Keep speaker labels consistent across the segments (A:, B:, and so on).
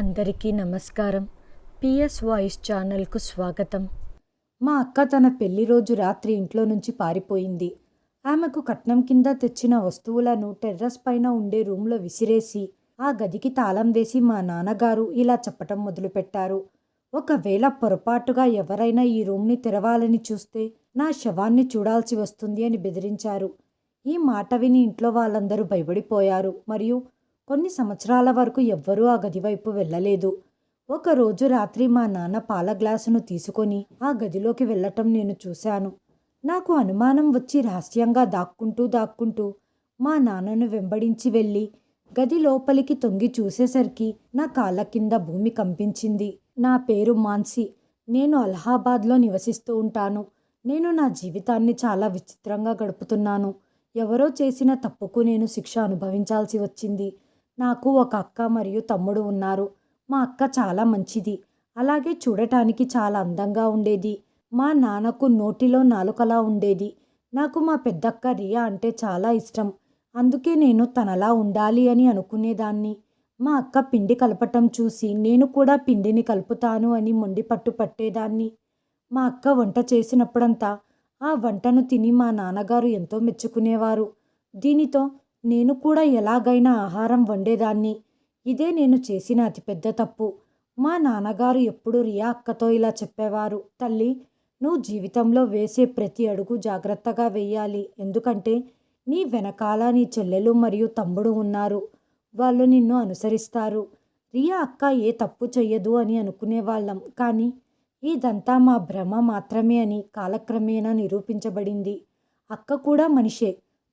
A: అందరికీ నమస్కారం. PS voice ఛానల్కు స్వాగతం.
B: మా అక్క తన పెళ్ళి రోజు రాత్రి ఇంట్లో నుంచి పారిపోయింది. ఆమెకు కట్నం కింద తెచ్చిన వస్తువులను టెర్రస్ పైన ఉండే రూమ్లో విసిరేసి ఆ గదికి తాళం వేసి మా నాన్నగారు ఇలా చెప్పటం మొదలుపెట్టారు. ఒకవేళ పొరపాటుగా ఎవరైనా ఈ రూమ్ని తెరవాలని చూస్తే నా శవాన్ని చూడాల్సి వస్తుంది అని బెదిరించారు. ఈ మాట విని ఇంట్లో వాళ్ళందరూ భయపడిపోయారు. మరియు కొన్ని సంవత్సరాల వరకు ఎవ్వరూ ఆ గదివైపు వెళ్ళలేదు. ఒకరోజు రాత్రి మా నాన్న పాల గ్లాసును తీసుకొని ఆ గదిలోకి వెళ్ళటం నేను చూశాను. నాకు అనుమానం వచ్చి రహస్యంగా దాక్కుంటూ దాక్కుంటూ మా నాన్నను వెంబడించి వెళ్ళి గది లోపలికి తొంగి చూసేసరికి నా కాళ్ళ కింద భూమి కంపించింది. నా పేరు మాన్సి. నేను అలహాబాద్లో నివసిస్తూ ఉంటాను. నేను నా జీవితాన్ని చాలా విచిత్రంగా గడుపుతున్నాను. ఎవరో చేసిన తప్పుకు నేను శిక్ష అనుభవించాల్సి వచ్చింది. నాకు ఒక అక్క మరియు తమ్ముడు ఉన్నారు. మా అక్క చాలా మంచిది. అలాగే చూడటానికి చాలా అందంగా ఉండేది. మా నాన్నకు నోటిలో నాలుకలా ఉండేది. నాకు మా పెద్దక్క రియా అంటే చాలా ఇష్టం. అందుకే నేను తనలా ఉండాలి అని అనుకునేదాన్ని. మా అక్క పిండి కలపటం చూసి నేను కూడా పిండిని కలుపుతాను అని మొండి పట్టు పట్టేదాన్ని. మా అక్క వంట చేసినప్పుడంతా ఆ వంటను తిని మా నాన్నగారు ఎంతో మెచ్చుకునేవారు. దీనితో నేను కూడా ఎలాగైనా ఆహారం వండేదాన్ని. ఇదే నేను చేసిన అతిపెద్ద తప్పు. మా నాన్నగారు ఎప్పుడు రియా అక్కతో ఇలా చెప్పేవారు తల్లి నువ్వు జీవితంలో వేసే ప్రతి అడుగు జాగ్రత్తగా వేయాలి. ఎందుకంటే నీ వెనకాల నీ చెల్లెలు మరియు తమ్ముడు ఉన్నారు. వాళ్ళు నిన్ను అనుసరిస్తారు. రియా అక్క ఏ తప్పు చెయ్యదు అని అనుకునేవాళ్ళం కానీ ఇదంతా మా భ్రమ మాత్రమే అని కాలక్రమేణా నిరూపించబడింది. అక్క కూడా మనిషే.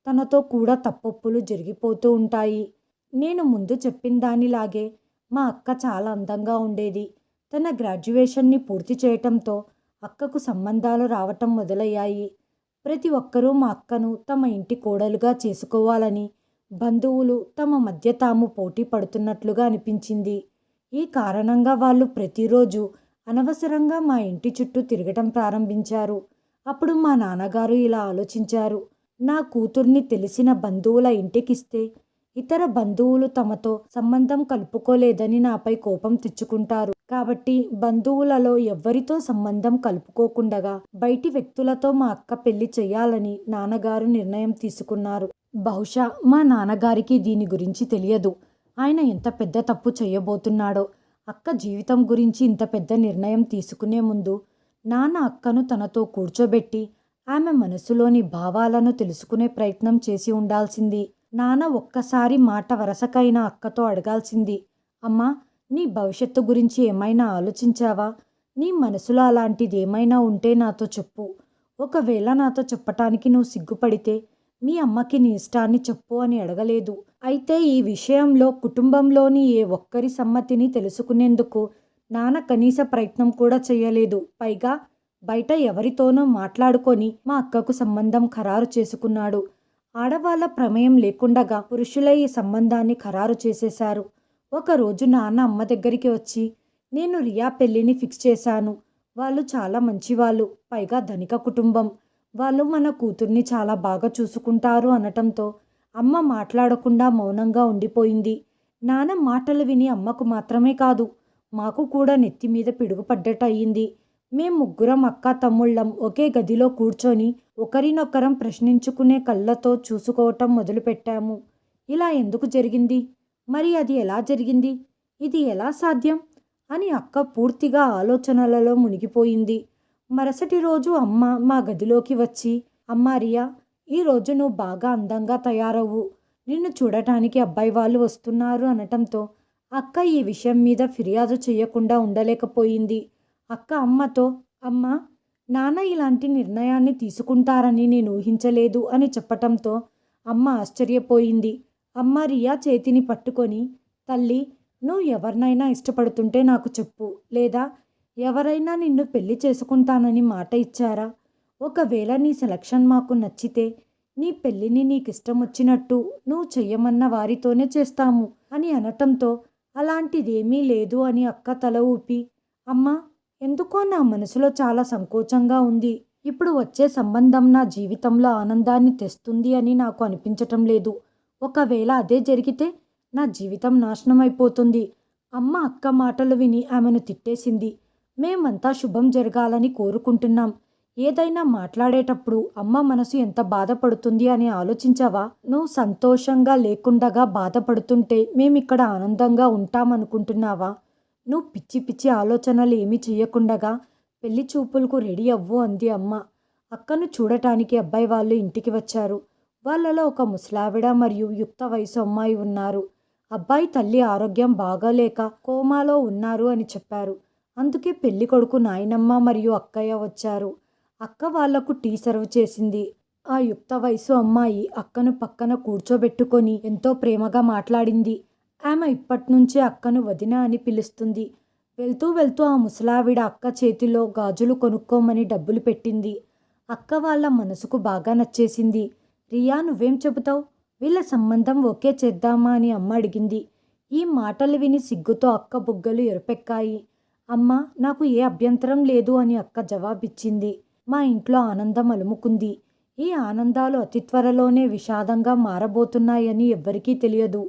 B: తనతో కూడా తప్పొప్పులు జరిగిపోతూ ఉంటాయి. నేను ముందు చెప్పిన దానిలాగే మా అక్క చాలా అందంగా ఉండేది. తన గ్రాడ్యుయేషన్ని పూర్తి చేయటంతో అక్కకు సంబంధాలు రావటం మొదలయ్యాయి. ప్రతి ఒక్కరూ మా అక్కను తమ ఇంటి కోడలుగా చేసుకోవాలని బంధువులు తమ మధ్య తాము పోటీ పడుతున్నట్లుగా అనిపించింది. ఈ కారణంగా వాళ్ళు ప్రతిరోజు అనవసరంగా మా ఇంటి చుట్టూ తిరగటం ప్రారంభించారు. అప్పుడు మా నాన్నగారు ఇలా ఆలోచించారు. నా కూతుర్ని తెలిసిన బంధువుల ఇంటికిస్తే ఇతర బంధువులు తమతో సంబంధం కలుపుకోలేదని నాపై కోపం తెచ్చుకుంటారు. కాబట్టి బంధువులలో ఎవ్వరితో సంబంధం కలుపుకోకుండగా బయటి వ్యక్తులతో మా అక్క పెళ్ళి చేయాలని నాన్నగారు నిర్ణయం తీసుకున్నారు. బహుశా మా నాన్నగారికి దీని గురించి తెలియదు. ఆయన ఎంత పెద్ద తప్పు చేయబోతున్నాడో అక్క జీవితం గురించి ఇంత పెద్ద నిర్ణయం తీసుకునే ముందు నాన్న అక్కను తనతో కూర్చోబెట్టి ఆమె మనసులోని భావాలను తెలుసుకునే ప్రయత్నం చేసి ఉండాల్సింది. నాన్న ఒక్కసారి మాట వరసకైన అక్కతో అడగాల్సింది అమ్మా నీ భవిష్యత్తు గురించి ఏమైనా ఆలోచించావా? నీ మనసులో అలాంటిది ఏమైనా ఉంటే నాతో చెప్పు. ఒకవేళ నాతో చెప్పటానికి నువ్వు సిగ్గుపడితే మీ అమ్మకి నీ ఇష్టాన్ని చెప్పు అని అడగలేదు. అయితే ఈ విషయంలో కుటుంబంలోని ఏ ఒక్కరి సమ్మతిని తెలుసుకునేందుకు నాన్న కనీస ప్రయత్నం కూడా చేయలేదు. పైగా బయట ఎవరితోనో మాట్లాడుకొని మా అక్కకు సంబంధం ఖరారు చేసుకున్నాడు. ఆడవాళ్ళ ప్రమేయం లేకుండగా పురుషులే ఈ సంబంధాన్ని ఖరారు చేసేశారు. ఒకరోజు నాన్న అమ్మ దగ్గరికి వచ్చి నేను రియా పెళ్ళిని ఫిక్స్ చేశాను. వాళ్ళు చాలా మంచివాళ్ళు పైగా ధనిక కుటుంబం. వాళ్ళు మన కూతుర్ని చాలా బాగా చూసుకుంటారు అనటంతో అమ్మ మాట్లాడకుండా మౌనంగా ఉండిపోయింది. నాన్న మాటలు విని అమ్మకు మాత్రమే కాదు మాకు కూడా నెత్తి మీద పిడుగుపడ్డట్టు అయ్యింది మేం ముగ్గురం అక్క తమ్ముళ్ళం ఒకే గదిలో కూర్చొని ఒకరినొకరం ప్రశ్నించుకునే కళ్ళతో చూసుకోవటం మొదలుపెట్టాము. ఇలా ఎందుకు జరిగింది? మరి అది ఎలా జరిగింది? ఇది ఎలా సాధ్యం? అని అక్క పూర్తిగా ఆలోచనలలో మునిగిపోయింది. మరుసటి రోజు అమ్మ మా గదిలోకి వచ్చి అమ్మా రియా ఈరోజు నువ్వు బాగా అందంగా తయారవు నిన్ను చూడటానికి అబ్బాయి వాళ్ళు వస్తున్నారు అనటంతో అక్క ఈ విషయం మీద ఫిర్యాదు చేయకుండా ఉండలేకపోయింది. అక్క అమ్మతో అమ్మ నాన్న ఇలాంటి నిర్ణయాన్ని తీసుకుంటారని నేను ఊహించలేదు అని చెప్పటంతో అమ్మ ఆశ్చర్యపోయింది. అమ్మ రియా చేతిని పట్టుకొని తల్లి నువ్వు ఎవరినైనా ఇష్టపడుతుంటే నాకు చెప్పు లేదా ఎవరైనా నిన్ను పెళ్ళి చేసుకుంటానని మాట ఇచ్చారా? ఒకవేళ నీ సెలక్షన్ మాకు నచ్చితే నీ పెళ్ళిని నీకు ఇష్టం వచ్చినట్టు నువ్వు చెయ్యమన్న వారితోనే చేస్తాము అని అనటంతో అలాంటిదేమీ లేదు అని అక్క తల ఊపి అమ్మా ఎందుకో నా మనసులో చాలా సంకోచంగా ఉంది. ఇప్పుడు వచ్చే సంబంధం నా జీవితంలో ఆనందాన్ని తెస్తుంది అని నాకు అనిపించటం లేదు. ఒకవేళ అదే జరిగితే నా జీవితం నాశనం అయిపోతుంది. అమ్మ అక్క మాటలు విని ఆమెను తిట్టేసింది. మేమంతా శుభం జరగాలని కోరుకుంటున్నాం. ఏదైనా మాట్లాడేటప్పుడు అమ్మ మనసు ఎంత బాధపడుతుంది అని ఆలోచించావా? నువ్వు సంతోషంగా లేకుండగా బాధపడుతుంటే మేమిక్కడ ఆనందంగా ఉంటామనుకుంటున్నావా? నువ్వు పిచ్చి పిచ్చి ఆలోచనలు ఏమీ చేయకుండగా పెళ్ళి చూపులకు రెడీ అవ్వు అంది అమ్మ. అక్కను చూడటానికి అబ్బాయి వాళ్ళు ఇంటికి వచ్చారు. వాళ్ళలో ఒక ముసలావిడ మరియు యుక్త వయసు అమ్మాయి ఉన్నారు. అబ్బాయి తల్లి ఆరోగ్యం బాగాలేక కోమాలో ఉన్నారు అని చెప్పారు. అందుకే పెళ్ళి కొడుకు నాయనమ్మ మరియు అక్కయ్య వచ్చారు. అక్క వాళ్ళకు టీ సర్వ్ చేసింది. ఆ యుక్త వయసు అమ్మాయి అక్కను పక్కన కూర్చోబెట్టుకొని ఎంతో ప్రేమగా మాట్లాడింది. ఆమె ఇప్పటినుంచే అక్కను వదిన అని పిలుస్తుంది. వెళ్తూ వెళ్తూ ఆ ముసలావిడ అక్క చేతిలో గాజులు కొనుక్కోమని డబ్బులు పెట్టింది. అక్క వాళ్ళ మనసుకు బాగా నచ్చేసింది. రియా నువ్వేం చెబుతావు? వీళ్ళ సంబంధం ఓకే చేద్దామా అని అమ్మ అడిగింది. ఈ మాటలు విని సిగ్గుతో అక్క బుగ్గలు ఎరుపెక్కాయి. అమ్మ నాకు ఏ అభ్యంతరం లేదు అని అక్క జవాబిచ్చింది. మా ఇంట్లో ఆనందం అలుముకుంది. ఈ ఆనందాలు అతి త్వరలోనే విషాదంగా మారబోతున్నాయని ఎవ్వరికీ తెలియదు.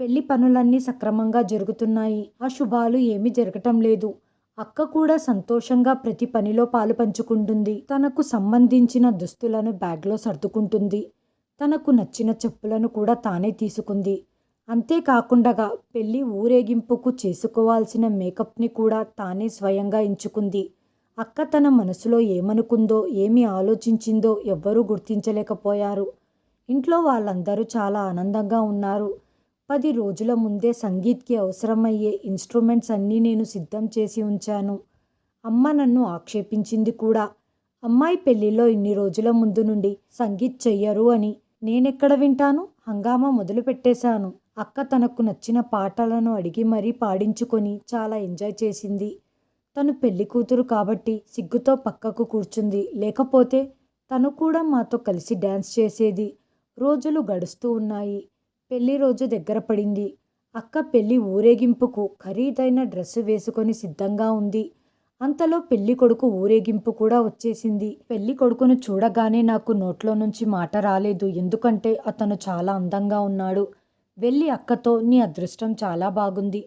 B: పెళ్ళి పనులన్నీ సక్రమంగా జరుగుతున్నాయి. అశుభాలు ఏమీ జరగటం లేదు. అక్క కూడా సంతోషంగా ప్రతి పనిలో పాలు పంచుకుంటుంది. తనకు సంబంధించిన దుస్తులను బ్యాగ్లో సర్దుకుంటుంది. తనకు నచ్చిన చెప్పులను కూడా తానే తీసుకుంది. అంతేకాకుండా పెళ్ళి ఊరేగింపుకు చేసుకోవాల్సిన మేకప్ని కూడా తానే స్వయంగా ఎంచుకుంది. అక్క తన మనసులో ఏమనుకుందో ఏమి ఆలోచించిందో ఎవ్వరూ గుర్తించలేకపోయారు. ఇంట్లో వాళ్ళందరూ చాలా ఆనందంగా ఉన్నారు. పది రోజుల ముందే సంగీత్కి అవసరమయ్యే ఇన్స్ట్రుమెంట్స్ అన్నీ నేను సిద్ధం చేసి ఉంచాను. అమ్మ నన్ను ఆక్షేపించింది కూడా. అమ్మాయి పెళ్ళిలో ఇన్ని రోజుల ముందు నుండి సంగీత్ చెయ్యరు అని నేనెక్కడ వింటాను? హంగామా మొదలు పెట్టేశాను అక్క తనకు నచ్చిన పాటలను అడిగి మరీ పాడించుకొని చాలా ఎంజాయ్ చేసింది. తను పెళ్ళి కూతురు కాబట్టి సిగ్గుతో పక్కకు కూర్చుంది. లేకపోతే తను కూడా మాతో కలిసి డ్యాన్స్ చేసేది. రోజులు గడుస్తూ ఉన్నాయి. పెళ్ళి రోజు దగ్గర పడింది. అక్క పెళ్ళి ఊరేగింపుకు ఖరీదైన డ్రెస్సు వేసుకొని సిద్ధంగా ఉంది. అంతలో పెళ్ళి కొడుకు ఊరేగింపు కూడా వచ్చేసింది. పెళ్ళి కొడుకును చూడగానే నాకు నోట్లో నుంచి మాట రాలేదు. ఎందుకంటే అతను చాలా అందంగా ఉన్నాడు. వెళ్ళి అక్కతో నీ అదృష్టం చాలా బాగుంది.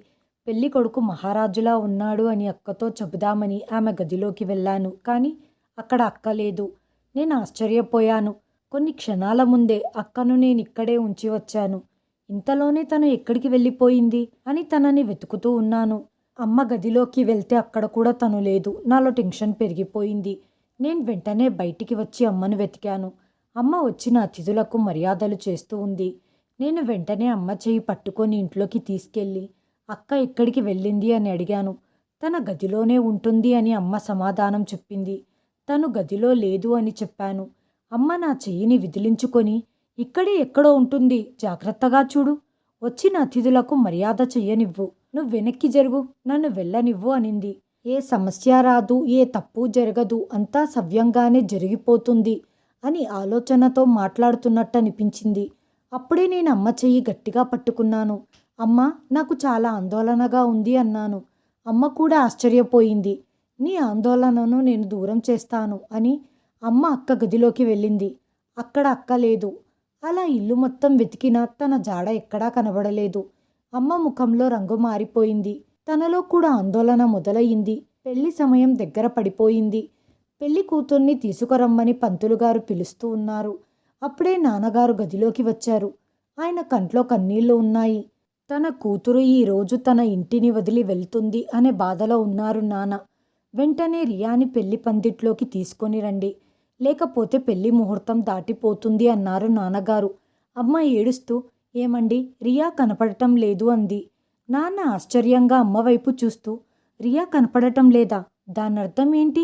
B: పెళ్ళి కొడుకు మహారాజులా ఉన్నాడు అని అక్కతో చెబుదామని ఆమె గదిలోకి వెళ్ళాను. కానీ అక్కడ అక్క లేదు. నేను ఆశ్చర్యపోయాను. కొన్ని క్షణాల ముందే అక్కను నేను ఇక్కడే ఉంచి వచ్చాను. ఇంతలోనే తను ఎక్కడికి వెళ్ళిపోయింది అని తనని వెతుకుతూ ఉన్నాను. అమ్మ గదిలోకి వెళ్తే అక్కడ కూడా తను లేదు. నాలో టెన్షన్ పెరిగిపోయింది. నేను వెంటనే బయటికి వచ్చి అమ్మను వెతికాను. అమ్మ వచ్చిన అతిథులకు మర్యాదలు చేస్తూ ఉంది. నేను వెంటనే అమ్మ చేయి పట్టుకొని ఇంట్లోకి తీసుకెళ్ళి అక్క ఎక్కడికి వెళ్ళింది? అని అడిగాను. తన గదిలోనే ఉంటుంది అని అమ్మ సమాధానం చెప్పింది. తను గదిలో లేదు అని చెప్పాను. అమ్మ నా చెయ్యిని విదిలించుకొని ఇక్కడే ఎక్కడో ఉంటుంది. జాగ్రత్తగా చూడు. వచ్చిన అతిథులకు మర్యాద చెయ్యనివ్వు. నువ్వు వెనక్కి జరుగు. నన్ను వెళ్ళనివ్వు అనింది. ఏ సమస్య రాదు ఏ తప్పు జరగదు అంతా సవ్యంగానే జరిగిపోతుంది అని ఆలోచనతో మాట్లాడుతున్నట్టు అనిపించింది అప్పుడే నేను అమ్మ చెయ్యి గట్టిగా పట్టుకున్నాను. అమ్మ నాకు చాలా ఆందోళనగా ఉంది అన్నాను. అమ్మ కూడా ఆశ్చర్యపోయింది. నీ ఆందోళనను నేను దూరం చేస్తాను అని అమ్మ అక్క గదిలోకి వెళ్ళింది. అక్కడ అక్క లేదు. అలా ఇల్లు మొత్తం వెతికినా తన జాడ ఎక్కడా కనబడలేదు. అమ్మ ముఖంలో రంగు మారిపోయింది. తనలో కూడా ఆందోళన మొదలయ్యింది. పెళ్ళి సమయం దగ్గర పడిపోయింది. పెళ్ళి కూతుర్ని తీసుకురమ్మని పంతులుగారు పిలుస్తూ ఉన్నారు. అప్పుడే నాన్నగారు గదిలోకి వచ్చారు. ఆయన కంట్లో కన్నీళ్ళు ఉన్నాయి. తన కూతురు ఈరోజు తన ఇంటిని వదిలి వెళ్తుంది అనే బాధలో ఉన్నారు నాన్న. వెంటనే రియాని పెళ్ళి పందిట్లోకి తీసుకొని రండి. లేకపోతే పెళ్ళి ముహూర్తం దాటిపోతుంది అన్నారు నాన్నగారు. అమ్మ ఏడుస్తూ ఏమండి రియా కనపడటం లేదు అంది. నాన్న ఆశ్చర్యంగా అమ్మవైపు చూస్తూ రియా కనపడటం లేదా? దానర్థం ఏంటి?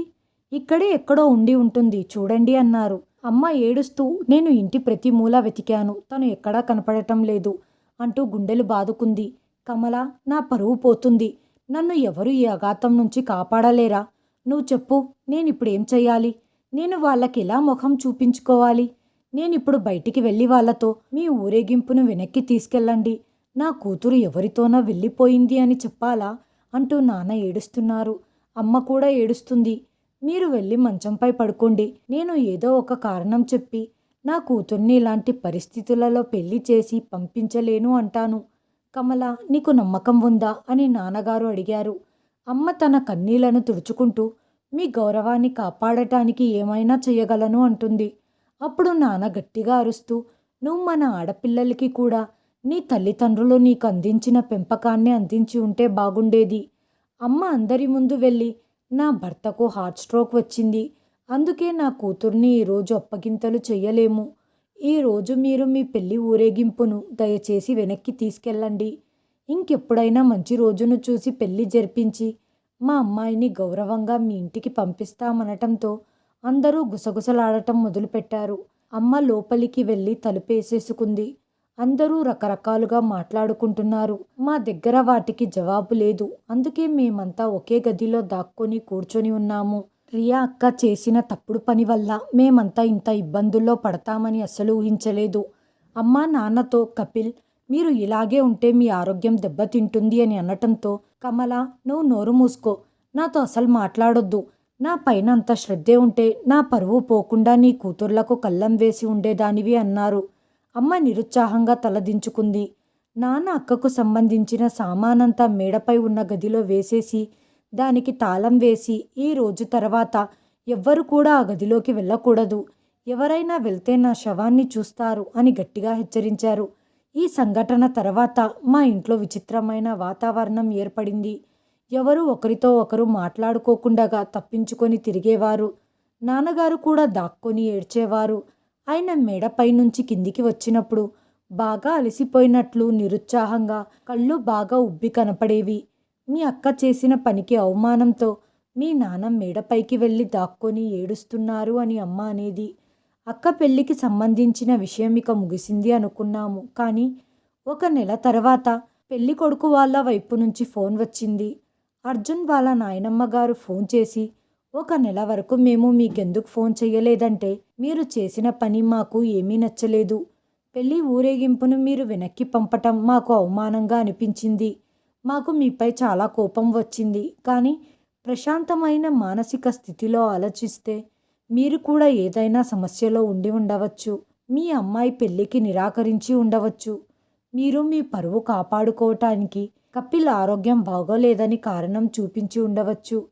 B: ఇక్కడే ఎక్కడో ఉండి ఉంటుంది చూడండి అన్నారు. అమ్మ ఏడుస్తూ నేను ఇంటి ప్రతి మూల వెతికాను తను ఎక్కడా కనపడటం లేదు అంటూ గుండెలు బాదుకుంది. కమల నా పరువు పోతుంది. నన్ను ఎవరు ఈ అఘాతం నుంచి కాపాడలేరా? నువ్వు చెప్పు నేనిప్పుడేం చెయ్యాలి? నేను వాళ్ళకి ఎలా ముఖం చూపించుకోవాలి? నేనిప్పుడు బయటికి వెళ్ళి వాళ్ళతో మీ ఊరేగింపును వెనక్కి తీసుకెళ్ళండి. నా కూతురు ఎవరితోనో వెళ్ళిపోయింది అని చెప్పాలా? అంటూ నాన్న ఏడుస్తున్నారు. అమ్మ కూడా ఏడుస్తుంది. మీరు వెళ్ళి మంచంపై పడుకోండి. నేను ఏదో ఒక కారణం చెప్పి నా కూతుర్ని ఇలాంటి పరిస్థితులలో పెళ్ళి చేసి పంపించలేను అంటాను. కమల నీకు నమ్మకం ఉందా? అని నాన్నగారు అడిగారు. అమ్మ తన కన్నీళ్ళను తుడుచుకుంటూ మీ గౌరవాన్ని కాపాడటానికి ఏమైనా చేయగలను అంటుంది. అప్పుడు నాన్న గట్టిగా అరుస్తూ నువ్వు మన ఆడపిల్లలకి కూడా నీ తల్లిదండ్రులు నీకు అందించిన పెంపకాన్ని అందించి ఉంటే బాగుండేది. అమ్మ అందరి ముందు వెళ్ళి నా భర్తకు హార్ట్ స్ట్రోక్ వచ్చింది. అందుకే నా కూతుర్ని ఈరోజు అప్పగింతలు చెయ్యలేము. ఈరోజు మీరు మీ పెళ్ళి ఊరేగింపును దయచేసి వెనక్కి తీసుకెళ్ళండి. ఇంకెప్పుడైనా మంచి రోజును చూసి పెళ్ళి జరిపించి మా అమ్మాయిని గౌరవంగా మీ ఇంటికి పంపిస్తామనటంతో అందరూ గుసగుసలాడటం మొదలుపెట్టారు. అమ్మ లోపలికి వెళ్ళి తలుపేసేసుకుంది. అందరూ రకరకాలుగా మాట్లాడుకుంటున్నారు. మా దగ్గర వాటికి జవాబు లేదు. అందుకే మేమంతా ఒకే గదిలో దాక్కొని కూర్చొని ఉన్నాము. రియా అక్క చేసిన తప్పుడు పని వల్ల మేమంతా ఇంత ఇబ్బందుల్లో పడతామని అస్సలు ఊహించలేదు. అమ్మా నాన్నతో కపిల్ మీరు ఇలాగే ఉంటే మీ ఆరోగ్యం దెబ్బతింటుంది అని అనటంతో కమల నువ్వు నోరు మూసుకో. నాతో అసలు మాట్లాడొద్దు. నా పైన అంత శ్రద్ధే ఉంటే నా పరువు పోకుండా నీ కూతుర్లకు కళ్ళం వేసి ఉండేదానివి అన్నారు. అమ్మ నిరుత్సాహంగా తలదించుకుంది నాన్న అక్కకు సంబంధించిన సామానంతా మేడపై ఉన్న గదిలో వేసేసి దానికి తాళం వేసి ఈ రోజు తర్వాత ఎవ్వరు కూడా ఆ గదిలోకి వెళ్ళకూడదు. ఎవరైనా వెళ్తే నా శవాన్ని చూస్తారు అని గట్టిగా హెచ్చరించారు. ఈ సంఘటన తర్వాత మా ఇంట్లో విచిత్రమైన వాతావరణం ఏర్పడింది. ఎవరు ఒకరితో ఒకరు మాట్లాడుకోకుండగా తప్పించుకొని తిరిగేవారు. నాన్నగారు కూడా దాక్కొని ఏడ్చేవారు. ఆయన మేడపై నుంచి కిందికి వచ్చినప్పుడు బాగా అలసిపోయినట్లు నిరుత్సాహంగా కళ్ళు బాగా ఉబ్బి కనపడేవి. మీ అక్క చేసిన పనికి అవమానంతో మీ నాన్న మేడపైకి వెళ్ళి దాక్కొని ఏడుస్తున్నారు అని అమ్మ అనేది అక్క పెళ్ళికి సంబంధించిన విషయం ఇక ముగిసింది అనుకున్నాము. కానీ ఒక నెల తర్వాత పెళ్ళి కొడుకు వాళ్ళ వైపు నుంచి ఫోన్ వచ్చింది. అర్జున్ వాళ్ళ నాయనమ్మ గారు ఫోన్ చేసి ఒక నెల వరకు మేము మీకెందుకు ఫోన్ చేయలేదంటే మీరు చేసిన పని మాకు ఏమీ నచ్చలేదు. పెళ్ళి ఊరేగింపును మీరు వెనక్కి పంపటం మాకు అవమానంగా అనిపించింది. మాకు మీపై చాలా కోపం వచ్చింది. కానీ ప్రశాంతమైన మానసిక స్థితిలో ఆలోచిస్తే మీరు కూడా ఏదైనా సమస్యలో ఉండి ఉండవచ్చు. మీ అమ్మాయి పెళ్ళికి నిరాకరించి ఉండవచ్చు. మీరు మీ పరువు కాపాడుకోవటానికి కపిల్ ఆరోగ్యం బాగోలేదని కారణం చూపించి ఉండవచ్చు.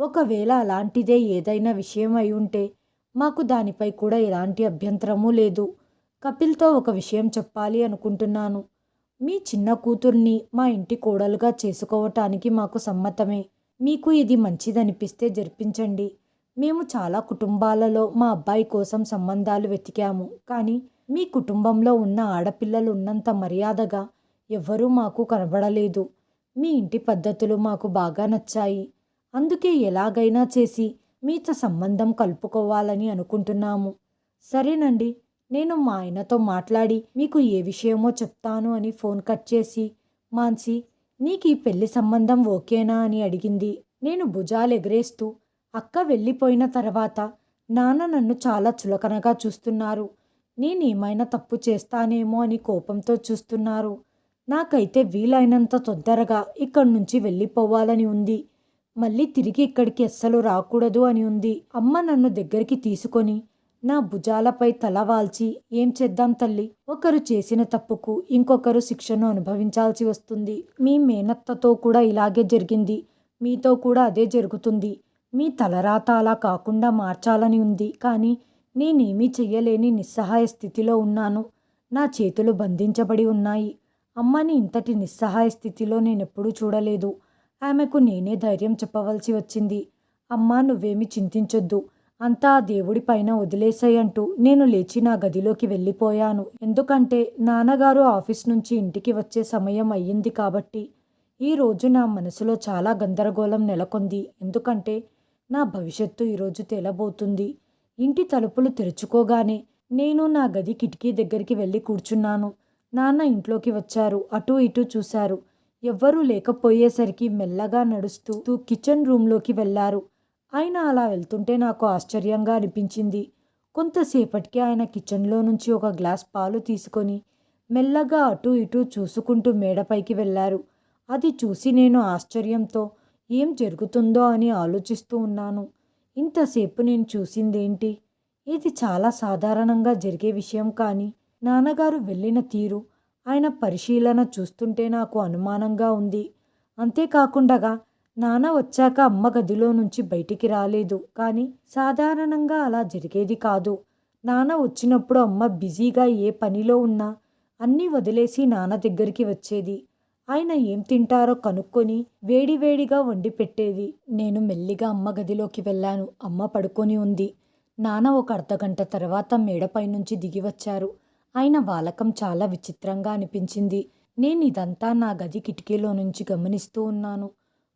B: ఒకవేళ అలాంటిదే ఏదైనా విషయం అయి ఉంటే మాకు దానిపై కూడా ఎలాంటి అభ్యంతరమూ లేదు. కపిల్తో ఒక విషయం చెప్పాలి అనుకుంటున్నాను. మీ చిన్న కూతుర్ని మా ఇంటి కోడలుగా చేసుకోవటానికి మాకు సమ్మతమే. మీకు ఇది మంచిదనిపిస్తే జరిపించండి. మేము చాలా కుటుంబాలలో మా అబ్బాయి కోసం సంబంధాలు వెతికాము. కానీ మీ కుటుంబంలో ఉన్న ఆడపిల్లలు ఉన్నంత మర్యాదగా ఎవ్వరూ మాకు కనబడలేదు. మీ ఇంటి పద్ధతులు మాకు బాగా నచ్చాయి. అందుకే ఎలాగైనా చేసి మీతో సంబంధం కలుపుకోవాలని అనుకుంటున్నాము. సరేనండి నేను మా ఆయనతో మాట్లాడి మీకు ఏ విషయమో చెప్తాను అని ఫోన్ కట్ చేసి మాన్సి నీకు ఈ పెళ్ళి సంబంధం ఓకేనా? అని అడిగింది. నేను భుజాలు ఎగరేస్తూ అక్క వెళ్ళిపోయిన తర్వాత నాన్న నన్ను చాలా చులకనగా చూస్తున్నారు. నేనేమైనా తప్పు చేస్తానేమో అని కోపంతో చూస్తున్నారు. నాకైతే వీలైనంత తొందరగా ఇక్కడి నుంచి వెళ్ళిపోవాలని ఉంది. మళ్ళీ తిరిగి ఇక్కడికి అస్సలు రాకూడదు అని ఉంది. అమ్మ నన్ను దగ్గరికి తీసుకొని నా భుజాలపై తల వాల్చి ఏం చేద్దాం తల్లి? ఒకరు చేసిన తప్పుకు ఇంకొకరు శిక్షను అనుభవించాల్సి వస్తుంది. మీ మేనత్తతో కూడా ఇలాగే జరిగింది. మీతో కూడా అదే జరుగుతుంది. మీ తలరాత అలా కాకుండా మార్చాలని ఉంది. కానీ నేనేమీ చెయ్యలేని నిస్సహాయ స్థితిలో ఉన్నాను. నా చేతులు బంధించబడి ఉన్నాయి. అమ్మని ఇంతటి నిస్సహాయ స్థితిలో నేనెప్పుడూ చూడలేదు. ఆమెకు నేనే ధైర్యం చెప్పవలసి వచ్చింది. అమ్మా నువ్వేమి చింతించొద్దు. అంతా దేవుడి పైన వదిలేసాయి అంటూ నేను లేచి నా గదిలోకి వెళ్ళిపోయాను. ఎందుకంటే నాన్నగారు ఆఫీస్ నుంచి ఇంటికి వచ్చే సమయం అయ్యింది కాబట్టి ఈరోజు నా మనసులో చాలా గందరగోళం నెలకొంది. ఎందుకంటే నా భవిష్యత్తు ఈరోజు తేలబోతుంది. ఇంటి తలుపులు తెరుచుకోగానే నేను నా గది కిటికీ దగ్గరికి వెళ్ళి కూర్చున్నాను. నాన్న ఇంట్లోకి వచ్చారు. అటూ ఇటూ చూశారు. ఎవ్వరూ లేకపోయేసరికి మెల్లగా నడుస్తూ కిచెన్ రూమ్లోకి వెళ్ళారు. ఆయన అలా వెళ్తుంటే నాకు ఆశ్చర్యంగా అనిపించింది. కొంతసేపటికి ఆయన కిచెన్లో నుంచి ఒక గ్లాస్ పాలు తీసుకొని మెల్లగా అటూ ఇటూ చూసుకుంటూ మేడపైకి వెళ్ళారు. అది చూసి నేను ఆశ్చర్యంతో ఏం జరుగుతుందో అని ఆలోచిస్తూ ఉన్నాను. ఇంతసేపు నేను చూసిందేంటి? ఇది చాలా సాధారణంగా జరిగే విషయం కానీ నాన్నగారు వెళ్ళిన తీరు ఆయన పరిశీలన చూస్తుంటే నాకు అనుమానంగా ఉంది. అంతేకాకుండా నాన్న వచ్చాక అమ్మ గదిలో నుంచి బయటికి రాలేదు కానీ సాధారణంగా అలా జరిగేది కాదు. నాన్న వచ్చినప్పుడు అమ్మ బిజీగా ఏ పనిలో ఉన్నా అన్నీ వదిలేసి నాన్న దగ్గరికి వచ్చేది. ఆయన ఏం తింటారో కనుక్కొని వేడివేడిగా వండి పెట్టేది. నేను మెల్లిగా అమ్మ గదిలోకి వెళ్ళాను. అమ్మ పడుకొని ఉంది. నాన్న ఒక అర్ధగంట తర్వాత మేడపై నుంచి దిగి వచ్చారు. ఆయన వాలకం చాలా విచిత్రంగా అనిపించింది. నేను ఇదంతా నా గది కిటికీలో నుంచి గమనిస్తూ ఉన్నాను.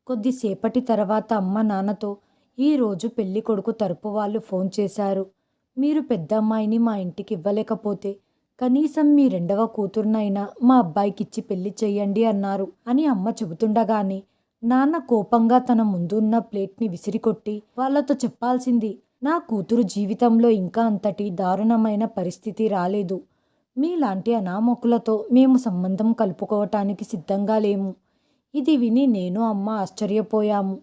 B: కొద్దిసేపటి తర్వాత అమ్మ నాన్నతో ఈరోజు పెళ్ళి కొడుకు తరపు వాళ్ళు ఫోన్ చేశారు. మీరు పెద్దమ్మాయిని మా ఇంటికి ఇవ్వలేకపోతే కనీసం మీ రెండవ కూతురునైనా మా అబ్బాయికిచ్చి పెళ్ళి చెయ్యండి అన్నారు అని అమ్మ చెబుతుండగానే నాన్న కోపంగా తన ముందున్న ప్లేట్ని విసిరికొట్టి వాళ్ళతో చెప్పాల్సింది నా కూతురు జీవితంలో ఇంకా అంతటి దారుణమైన పరిస్థితి రాలేదు. మీలాంటి అనామకులతో మేము సంబంధం కలుపుకోవటానికి సిద్ధంగా లేము. ఇది విని నేను అమ్మ ఆశ్చర్యపోయాము.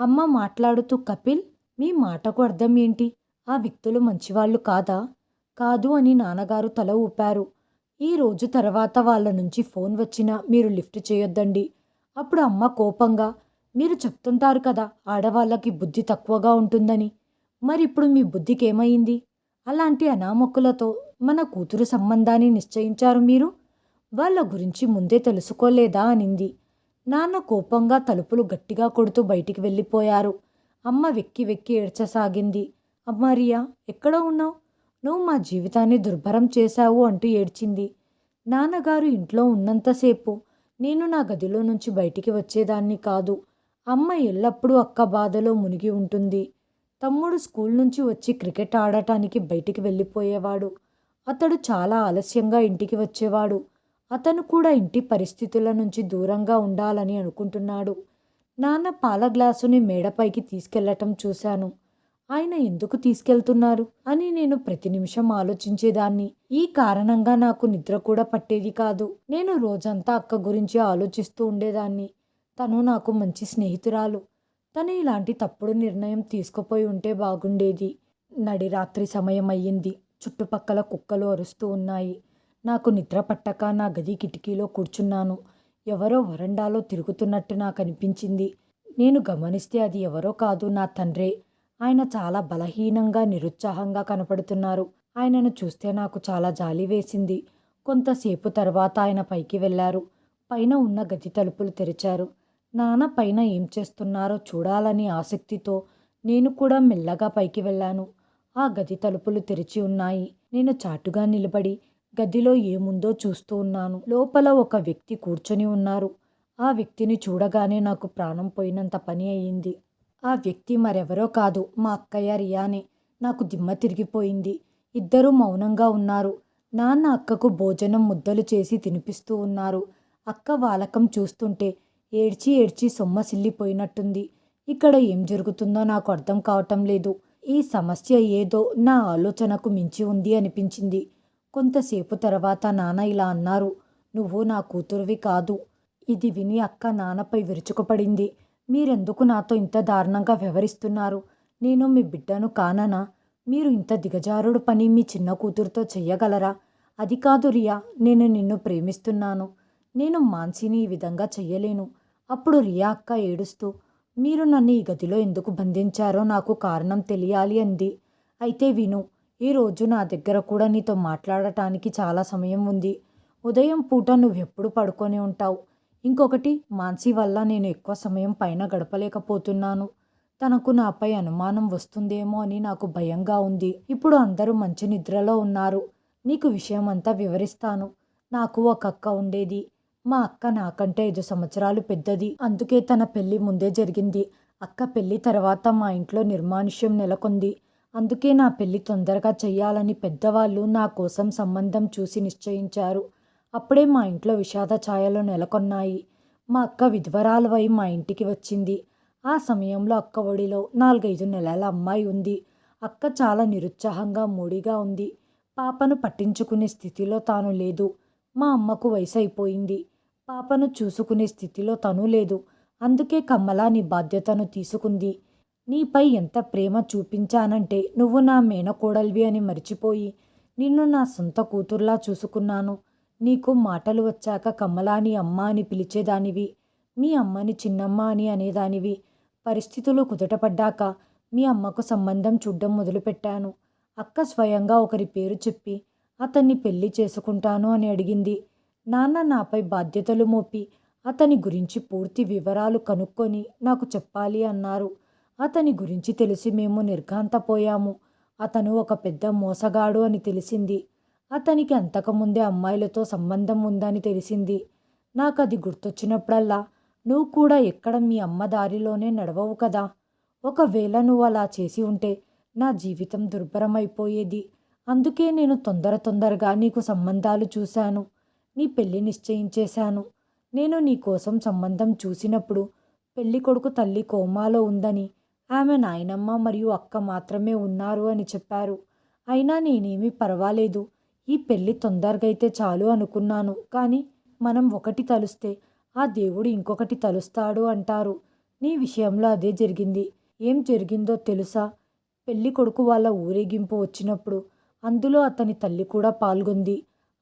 B: అమ్మ మాట్లాడుతూ కపిల్ మీ మాటకు అర్థం ఏంటి? ఆ వ్యక్తులు మంచివాళ్ళు కాదా? కాదు అని నాన్నగారు తల ఊపారు. ఈ రోజు తర్వాత వాళ్ళ నుంచి ఫోన్ వచ్చినా మీరు లిఫ్ట్ చేయొద్దండి. అప్పుడు అమ్మ కోపంగా మీరు చెప్తుంటారు కదా ఆడవాళ్ళకి బుద్ధి తక్కువగా ఉంటుందని. మరి ఇప్పుడు మీ బుద్ధికి ఏమైంది అలాంటి అనామకులతో మన కూతురు సంబంధాన్ని నిశ్చయించారు మీరు? వాళ్ళ గురించి ముందే తెలుసుకోలేదా అనింది. నాన్న కోపంగా తలుపులు గట్టిగా కొడుతూ బయటికి వెళ్ళిపోయారు. అమ్మ వెక్కి వెక్కి ఏడ్చసాగింది. అమ్మారియా ఎక్కడ ఉన్నావు? నువ్వు మా జీవితాన్ని దుర్భరం చేశావు అంటూ ఏడ్చింది. నాన్నగారు ఇంట్లో ఉన్నంతసేపు నేను నా గదిలో నుంచి బయటికి వచ్చేదాన్ని కాదు. అమ్మ ఎల్లప్పుడూ అక్క బాధలో మునిగి ఉంటుంది. తమ్ముడు స్కూల్ నుంచి వచ్చి క్రికెట్ ఆడటానికి బయటికి వెళ్ళిపోయేవాడు. అతడు చాలా ఆలస్యంగా ఇంటికి వచ్చేవాడు. అతను కూడా ఇంటి పరిస్థితుల నుంచి దూరంగా ఉండాలని అనుకుంటున్నాడు. నాన్న పాల గ్లాసుని మేడపైకి తీసుకెళ్ళటం చూశాను. ఆయన ఎందుకు తీసుకెళ్తున్నారు అని నేను ప్రతి నిమిషం ఆలోచించేదాన్ని. ఈ కారణంగా నాకు నిద్ర కూడా పట్టేది కాదు. నేను రోజంతా అక్క గురించి ఆలోచిస్తూ ఉండేదాన్ని. తను నాకు మంచి స్నేహితురాలు. తను ఇలాంటి తప్పుడు నిర్ణయం తీసుకుపోయి ఉంటే బాగుండేది. నడి రాత్రి సమయం అయ్యింది. చుట్టుపక్కల కుక్కలు అరుస్తూ ఉన్నాయి. నాకు నిద్ర పట్టక నా గది కిటికీలో కూర్చున్నాను. ఎవరో వరండాలో తిరుగుతున్నట్టు నాకు అనిపించింది. నేను గమనిస్తే అది ఎవరో కాదు నా తండ్రే. ఆయన చాలా బలహీనంగా నిరుత్సాహంగా కనపడుతున్నారు. ఆయనను చూస్తే నాకు చాలా జాలి వేసింది. కొంతసేపు తర్వాత ఆయన పైకి వెళ్ళారు. పైన ఉన్న గది తలుపులు తెరిచారు. నాన్న పైన ఏం చేస్తున్నారో చూడాలని ఆసక్తితో నేను కూడా మెల్లగా పైకి వెళ్ళాను. ఆ గది తలుపులు తెరిచి ఉన్నాయి. నేను చాటుగా నిలబడి గదిలో ఏముందో చూస్తూ ఉన్నాను. లోపల ఒక వ్యక్తి కూర్చొని ఉన్నారు. ఆ వ్యక్తిని చూడగానే నాకు ప్రాణం పోయినంత పని అయ్యింది. ఆ వ్యక్తి మరెవరో కాదు మా అక్కయ్య రియానే. నాకు దిమ్మ తిరిగిపోయింది. ఇద్దరూ మౌనంగా ఉన్నారు. నాన్న అక్కకు భోజనం ముద్దలు చేసి తినిపిస్తూ ఉన్నారు. అక్క వాలకం చూస్తుంటే ఏడ్చి ఏడ్చి సొమ్మసిల్లిపోయినట్టుంది ఇక్కడ ఏం జరుగుతుందో నాకు అర్థం కావటం లేదు. ఈ సమస్య ఏదో నా ఆలోచనకు మించి ఉంది అనిపించింది. కొంతసేపు తర్వాత నాన్న ఇలా అన్నారు. నువ్వు నా కూతురువి కాదు. ఇది విని అక్క నాన్నపై విరుచుకుపడింది. మీరెందుకు నాతో ఇంత దారుణంగా వ్యవహరిస్తున్నారు? నేను మీ బిడ్డను కాననా? మీరు ఇంత దిగజారుడు పని మీ చిన్న కూతురుతో చెయ్యగలరా? అది కాదు రియా నేను నిన్ను ప్రేమిస్తున్నాను. నేను మాన్సిని ఈ విధంగా చెయ్యలేను. అప్పుడు రియా అక్క ఏడుస్తూ మీరు నన్ను ఈ గదిలో ఎందుకు బంధించారో నాకు కారణం తెలియాలి అంది. అయితే విను ఈరోజు నా దగ్గర కూడా నీతో మాట్లాడటానికి చాలా సమయం ఉంది. ఉదయం పూట నువ్వెప్పుడు పడుకొని ఉంటావు? ఇంకొకటి మాన్సి వల్ల నేను ఎక్కువ సమయం పైన గడపలేకపోతున్నాను. తనకు నాపై అనుమానం వస్తుందేమో అని నాకు భయంగా ఉంది. ఇప్పుడు అందరూ మంచి నిద్రలో ఉన్నారు. నీకు విషయం అంతా వివరిస్తాను. నాకు ఒక అక్క ఉండేది. మా అక్క నాకంటే ఐదు సంవత్సరాలు పెద్దది. అందుకే తన పెళ్ళి ముందే జరిగింది. అక్క పెళ్ళి తర్వాత మా ఇంట్లో నిర్మానుష్యం నెలకొంది. అందుకే నా పెళ్ళి తొందరగా చెయ్యాలని పెద్దవాళ్ళు నా కోసం సంబంధం చూసి నిశ్చయించారు. అప్పుడే మా ఇంట్లో విషాద ఛాయలు నెలకొన్నాయి. మా అక్క విధ్వరాలవై మా ఇంటికి వచ్చింది. ఆ సమయంలో అక్క ఒడిలో నాలుగైదు నెలల అమ్మాయి ఉంది. అక్క చాలా నిరుత్సాహంగా మూడిగా ఉంది. పాపను పట్టించుకునే స్థితిలో తాను లేదు. మా అమ్మకు వయసు అయిపోయింది పాపను చూసుకునే స్థితిలో తను లేదు. అందుకే కమల నీ బాధ్యతను తీసుకుంది. నీపై ఎంత ప్రేమ చూపించానంటే నువ్వు నా మేనకోడలివి అని మర్చిపోయి నిన్ను నా సొంత కూతుర్లా చూసుకున్నాను. నీకు మాటలు వచ్చాక కమలాని అమ్మ అని పిలిచేదానివి మీ అమ్మని చిన్నమ్మ అని అనేదానివి. పరిస్థితులు కుదుటపడ్డాక మీ అమ్మకు సంబంధం చూడ్డం మొదలుపెట్టాను. అక్క స్వయంగా ఒకరి పేరు చెప్పి అతన్ని పెళ్ళి చేసుకుంటాను అని అడిగింది. నాన్న నాపై బాధ్యతలు మోపి అతని గురించి పూర్తి వివరాలు కనుక్కొని నాకు చెప్పాలి అన్నారు. అతని గురించి తెలిసి మేము నిర్ఘాంతపోయాము. అతను ఒక పెద్ద మోసగాడు అని తెలిసింది. అతనికి అంతకుముందే అమ్మాయిలతో సంబంధం ఉందని తెలిసింది. నాకు అది గుర్తొచ్చినప్పుడల్లా నువ్వు కూడా ఎక్కడ మీ అమ్మ దారిలోనే నడవవు కదా. ఒకవేళ నువ్వు అలా చేసి ఉంటే నా జీవితం దుర్భరమైపోయేది. అందుకే నేను తొందర తొందరగా నీకు సంబంధాలు చూశాను. నీ పెళ్ళి నిశ్చయించేశాను. నేను నీ కోసం సంబంధం చూసినప్పుడు పెళ్ళి కొడుకు తల్లి కోమాలో ఉందని ఆమె నాయనమ్మ మరియు అక్క మాత్రమే ఉన్నారు అని చెప్పారు. అయినా నేనేమీ పర్వాలేదు. ఈ పెళ్ళి తొందరగా అయితే చాలు అనుకున్నాను. కానీ మనం ఒకటి తలుస్తే ఆ దేవుడు ఇంకొకటి తలుస్తాడు అంటారు. నీ విషయంలో అదే జరిగింది. ఏం జరిగిందో తెలుసా? పెళ్ళి కొడుకు వాళ్ళ ఊరేగింపు వచ్చినప్పుడు అందులో అతని తల్లి కూడా పాల్గొంది.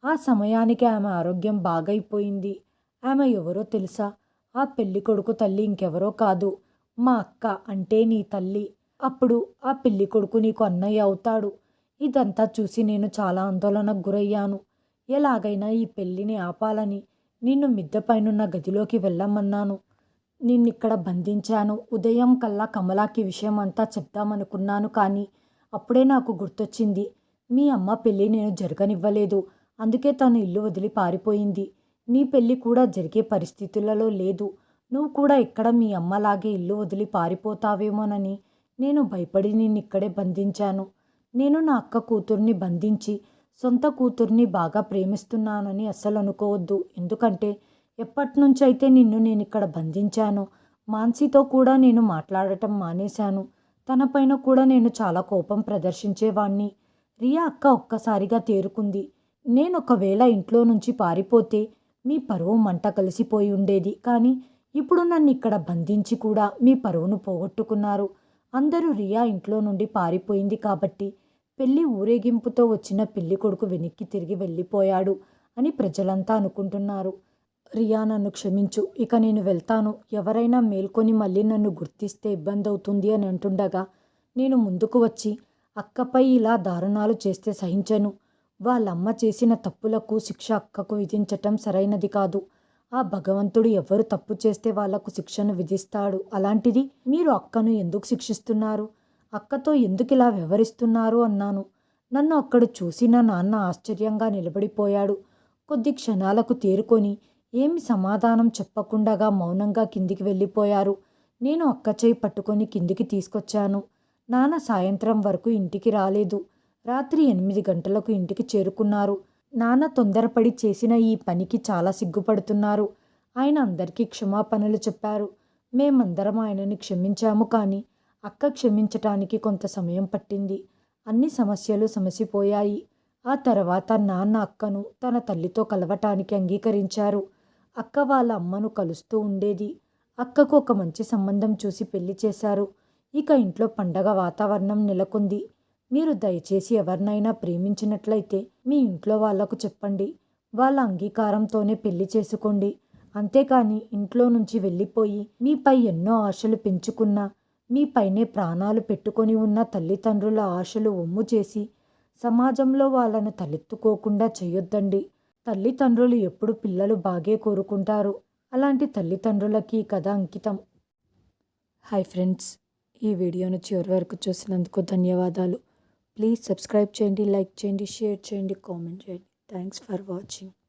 B: ఆ సమయానికి ఆమె ఆరోగ్యం బాగైపోయింది. ఆమె ఎవరో తెలుసా? ఆ పెళ్ళి కొడుకు తల్లి ఇంకెవరో కాదు. మా అక్క అంటే నీ తల్లి. అప్పుడు ఆ పెళ్ళి కొడుకు నీకు అన్నయ్య అవుతాడు. ఇదంతా చూసి నేను చాలా ఆందోళనకు గురయ్యాను. ఎలాగైనా ఈ పెళ్ళిని ఆపాలని నిన్ను మిద్దెపైనున్న గదిలోకి వెళ్ళమన్నాను. నిన్నిక్కడ బంధించాను. ఉదయం కల్లా కమలాకి విషయం అంతా చెప్దామనుకున్నాను కానీ అప్పుడే నాకు గుర్తొచ్చింది మీ అమ్మ పెళ్ళి నేను జరగనివ్వలేదు. అందుకే తను ఇల్లు వదిలి పారిపోయింది. నీ పెళ్ళి కూడా జరిగే పరిస్థితులలో లేదు. నువ్వు కూడా ఇక్కడ మీ అమ్మలాగే ఇల్లు వదిలి పారిపోతావేమోనని నేను భయపడి నిన్నిక్కడే బంధించాను. నేను నా అక్క కూతుర్ని బంధించి సొంత కూతుర్ని బాగా ప్రేమిస్తున్నానని అస్సలు అనుకోవద్దు. ఎందుకంటే ఎప్పటి నుంచైతే నిన్ను నేను ఇక్కడ బంధించానో మాన్సీతో కూడా నేను మాట్లాడటం మానేశాను. తనపైన కూడా నేను చాలా కోపం ప్రదర్శించేవాణ్ణి. రియా అక్క ఒక్కసారిగా తేరుకుంది. నేను ఒకవేళ ఇంట్లో నుంచి పారిపోతే మీ పరువు మంట కలిసిపోయి ఉండేది. కానీ ఇప్పుడు నన్ను ఇక్కడ బంధించి కూడా మీ పరువును పోగొట్టుకున్నారు. అందరూ రియా ఇంట్లో నుండి పారిపోయింది కాబట్టి పెళ్ళి ఊరేగింపుతో వచ్చిన పెళ్ళి కొడుకు వెనక్కి తిరిగి వెళ్ళిపోయాడు అని ప్రజలంతా అనుకుంటున్నారు. రియా నన్ను క్షమించు ఇక నేను వెళ్తాను. ఎవరైనా మేల్కొని మళ్ళీ నన్ను గుర్తిస్తే ఇబ్బంది అవుతుంది అని అంటుండగా నేను ముందుకు వచ్చి అక్కపై ఇలా దారుణాలు చేస్తే సహించను. వాళ్ళమ్మ చేసిన తప్పులకు శిక్ష అక్కకు విధించటం సరైనది కాదు. ఆ భగవంతుడు ఎవరు తప్పు చేస్తే వాళ్ళకు శిక్షను విధిస్తాడు. అలాంటిది మీరు అక్కను ఎందుకు శిక్షిస్తున్నారు? అక్కతో ఎందుకు ఇలా వ్యవహరిస్తున్నారు అన్నాను. నన్ను అక్కడ చూసిన నాన్న ఆశ్చర్యంగా నిలబడిపోయాడు. కొద్ది క్షణాలకు తేరుకొని ఏమి సమాధానం చెప్పకుండగా మౌనంగా కిందికి వెళ్ళిపోయారు. నేను అక్క చేయి పట్టుకొని కిందికి తీసుకొచ్చాను. నాన్న సాయంత్రం వరకు ఇంటికి రాలేదు. రాత్రి ఎనిమిది గంటలకు ఇంటికి చేరుకున్నారు. నాన్న తొందరపడి చేసిన ఈ పనికి చాలా సిగ్గుపడుతున్నారు. ఆయన అందరికీ క్షమాపణలు చెప్పారు. మేమందరం ఆయనని క్షమించాము కానీ అక్క క్షమించటానికి కొంత సమయం పట్టింది. అన్ని సమస్యలు సమసిపోయాయి. ఆ తర్వాత నాన్న అక్కను తన తల్లితో కలవటానికి అంగీకరించారు. అక్క వాళ్ళ అమ్మను కలుస్తూ ఉండేది. అక్కకు ఒక మంచి సంబంధం చూసి పెళ్ళి చేశారు. ఇక ఇంట్లో పండగ వాతావరణం నెలకొంది. మీరు దయచేసి ఎవరినైనా ప్రేమించినట్లయితే మీ ఇంట్లో వాళ్ళకు చెప్పండి. వాళ్ళ అంగీకారంతోనే పెళ్ళి చేసుకోండి. అంతేకాని ఇంట్లో నుంచి వెళ్ళిపోయి మీపై ఎన్నో ఆశలు పెంచుకున్న మీపైనే ప్రాణాలు పెట్టుకొని ఉన్న తల్లిదండ్రుల ఆశలు ఒమ్ము చేసి సమాజంలో వాళ్ళను తలెత్తుకోకుండా చేయొద్దండి. తల్లిదండ్రులు ఎప్పుడు పిల్లలు బాగే కోరుకుంటారు. అలాంటి తల్లిదండ్రులకి ఈ కథ అంకితం. హాయ్ ఫ్రెండ్స్ ఈ వీడియోను చివరి వరకు చూసినందుకు ధన్యవాదాలు. ప్లీజ్ సబ్స్క్రైబ్ చేయండి లైక్ చేయండి షేర్ చేయండి కామెంట్ చేయండి. Thanks for watching